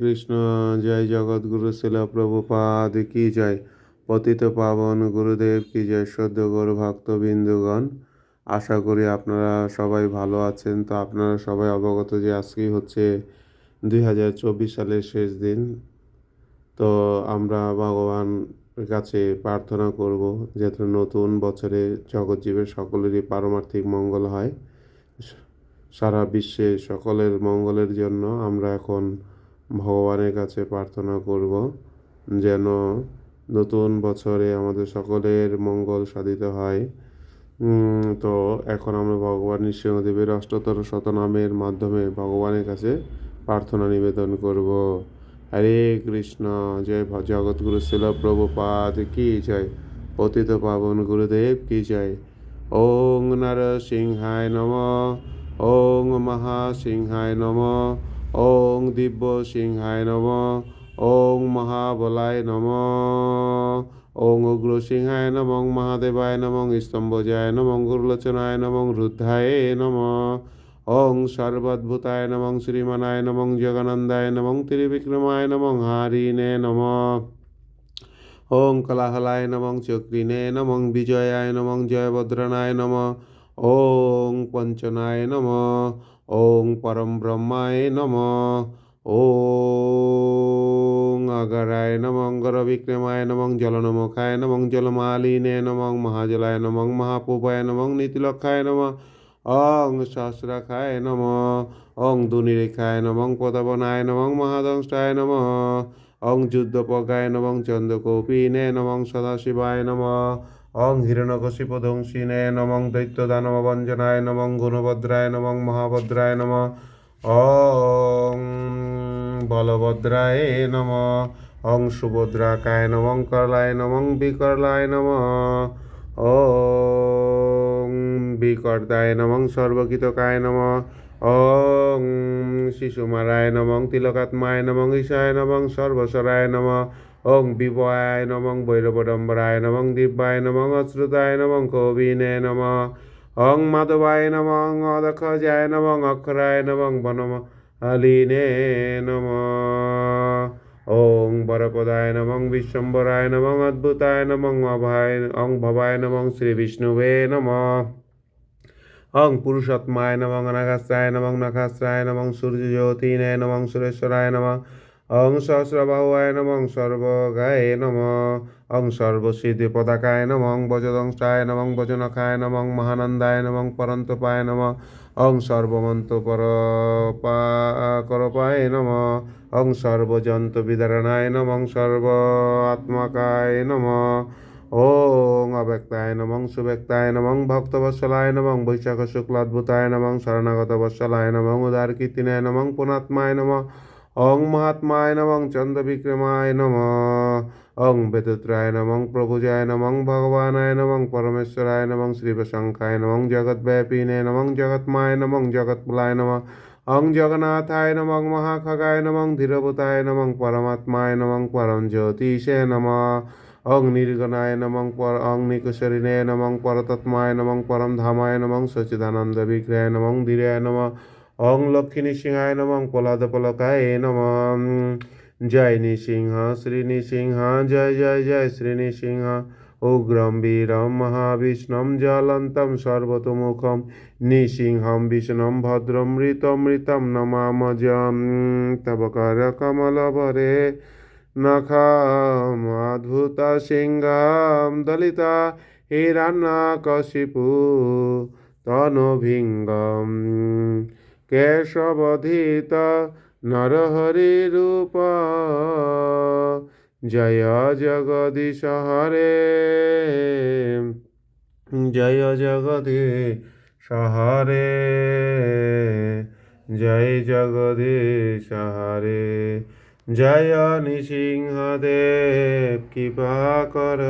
কৃষ্ণ জয় জগৎগুরু শিল প্রভুপাদ কি জয়? পতিত পাবন গুরুদেব কি জয়? সদ্য গৌর ভক্তবিন্দুগণ, আশা করি আপনারা সবাই ভালো আছেন। তো আপনারা সবাই অবগত যে আজকেই হচ্ছে দুই হাজার চব্বিশ সালের শেষ দিন। তো আমরা ভগবান কাছে প্রার্থনা করব যাতে নতুন বছরে জগৎজীবের সকলেরই পারমার্থিক মঙ্গল হয়। সারা বিশ্বে সকলের মঙ্গলের জন্য আমরা এখন ভগবানের কাছে প্রার্থনা করব যেন নতুন বছরে আমাদের সকলের মঙ্গল সাধিত হয়। তো এখন আমরা ভগবান নৃসিংহদেবের অষ্টতর শতনামের মাধ্যমে ভগবানের কাছে প্রার্থনা নিবেদন করব। হরে কৃষ্ণ, জয় জগৎগুরু শিল প্রভুপাদ, কি জয়? পতিত পাবন গুরুদেব, কি জয়? ওং নরসিংহায় নম, ওং মহাসিংহায় নম ওং দিব্য সিংহায় নম ওং মহাবলায় নম ওং উগ্রসিংহায় নমঃ মহাদেবায় নমঃ স্তম্ভজায় নমঃ গুরুলোচনায় নমঃ রুদ্ধায় নম ওং সর্বদ্ভুতায় নমঃ শ্রীমানায় নমঃ জগনন্দায় নমঃ ত্রিবিক্রমায় নমঃ হারিণে নমঃ ওং কলাহলায় নমঃ চক্রিণে নমঃ বিজয়ায় নমঃ জয়ভদ্রনায় নমঃ ওং পঞ্চনায় নমঃ ওং পরম ব্রহ্মায় নমঃ ওং অগরায় নমঃ গরবিক্রমায় নমঃ জলনমুখায় নমঃ জলমালিনে নমঃ মহাজলায় নমঃ মহাপুবায় নমঃ নীতিলক্ষায় নমঃ অং সহস্রাখায় নমঃ অং দুনিরেখায় নমঃ পদবনায় নমঃ মহাদংষ্টায় নমঃ ওং যুদ্ধপগায় নমঃ চন্দ্রকৌপিনে নমঃ সদাশিবায় নমঃ ওং হিরণ্যকশিপধ্বংসিনে নমঃ দৈত্যদানবভঞ্জনায় নমঃ গুণভদ্রায় নমঃ মহাভদ্রায় নমঃ। ওং বলভদ্রায় নমঃ। ওং সুভদ্রাকায় নমঃ করলায় নমঃ বিকরলায় নমঃ। ওং বিকর্তায় নমঃ সর্বকিতকায় নম। ওং শিশুমারায় নমঃ তিলকাত্মায় নমঃ ঈশায় নমঃ সর্বস্বরায় নমঃ। ওং বিবয়ায় নমঃ ভৈরবডম্বরায় নমঃ দিব্যায় নমঃ অশ্রুতায় নমঃ কবিনে নমঃ ওং মাধবায় নমঃ অদক্ষজায় নমঃ অক্ষরায় নমঃ বনমালিনে নমঃ ওং বরপদায় নমঃ বিশ্বম্বরায় নমঃ অদ্ভুতায় নমঃ অভয় ওং ভবায় নমঃ শ্রী বিষ্ণুবে নমঃ ওং পুরুষাত্মায় নমঃ অনাগাস্রায় নমঃ নখাস্রায় নমঃ সূর্যজ্যোতিনে নমঃ সুরেশ্বরায় নমঃ ওং সহস্রবাহুয়ায় নমঃ সর্বগায়ে নমঃ ওং সর্বসিদ্ধি পদাকায় নমঃ বজদংষ্টায় নমঃ বজনখায় নমঃ মহানন্দায় নমঃ পরন্তপায় নমঃ ওং সর্বমন্ত করপায় নমঃ ওং সর্বজন্ত বিদারণায় নমঃ সর্ব আত্মকায় নমঃ ওং অব্যক্তায় নমঃ সুব্যক্তায় নমঃ ভক্তবৎসলায় নমঃ বৈশাখ শুক্লাদ্ভুতায় নমঃ শরণাগত বৎসলায় নমঃ উদার কীর্তিনায় নমঃ পুনাত্মায় নমঃ ওং মহাত্মায় নমঃ চন্দ্রবিক্রমায় নমঃ। ওং বেদত্রায় নমঃ প্রভুজায় নমঃ ভগবানায় নমঃ পরমেশ্বরায় নমঃ শ্রীপ্রশঙ্খায় নমঃ জগদ্ব্যাপিনে নমঃ জগৎমায় নমঃ জগৎপুলায় নমঃ। ওং জগন্নাথায় নমঃ মহাখগায় নমঃ ধীরভূতায় নমঃ পরমাত্মায় নমঃ পরম জ্যোতিষে নমঃ। ওং নির্গণায় নমঃ পর ওং নিকুশরিণে নমঃ পরতত্মায় নমঃ পরম ধামায় নমঃ সচিদানন্দ বিগ্রহে নমঃ ধীরায় নমঃ। ওং লক্ষ্মী নৃসিংহায় নমঃ পলাদপলকায় নমঃ। জয় নৃসিংহ, শ্রী নৃসিংহ, জয় জয় জয়, শ্রী নৃসিংহ। উগ্রম বীরম মহাবিষ্ণম জ্বলন্তম সর্বতোমুখম। নৃসিংহম বিষ্ণম ভদ্রম মৃতমৃতম নমামজম। তব কর কমলভরে নখমাদ্ভুত সিংহম দলিতা হিরণ্যকশিপু তনভিঙ্গম। কেশবধিত নরহরিরূপ জয় জগদীশ হরে জয় জগদীশ হরে জয় জগদীশ হরে জয় নৃসিংহদেব, কৃপা কর।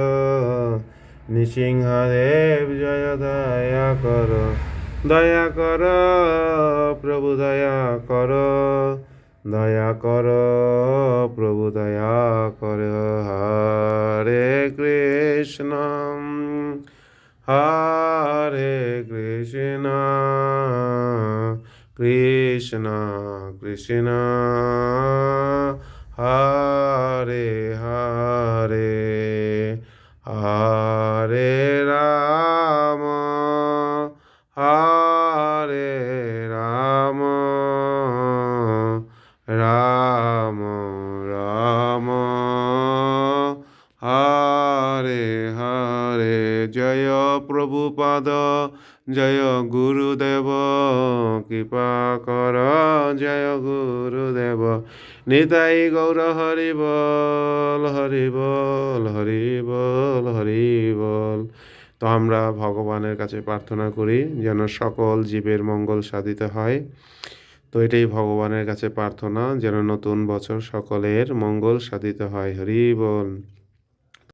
নৃসিংহদেব, জয় দয়া কর। দয়া কর, প্রভু দয়া কর দয়া কর, প্রভু দয়া কর। হরে কৃষ্ণ হরে কৃষ্ণ কৃষ্ণ কৃষ্ণ, হরে হরে হরে জয় গুরুদেব, কৃপা কর, জয় গুরুদেব। নিতাই গৌর হরি বল হরি বল হরি বল হরি বল। তো আমরা ভগবানের কাছে প্রার্থনা করি যেন সকল জীবের মঙ্গল সাধিত হয়। তো এটাই ভগবানের কাছে প্রার্থনা, যেন নতুন বছর সকলের মঙ্গল সাধিত হয়। হরি বল।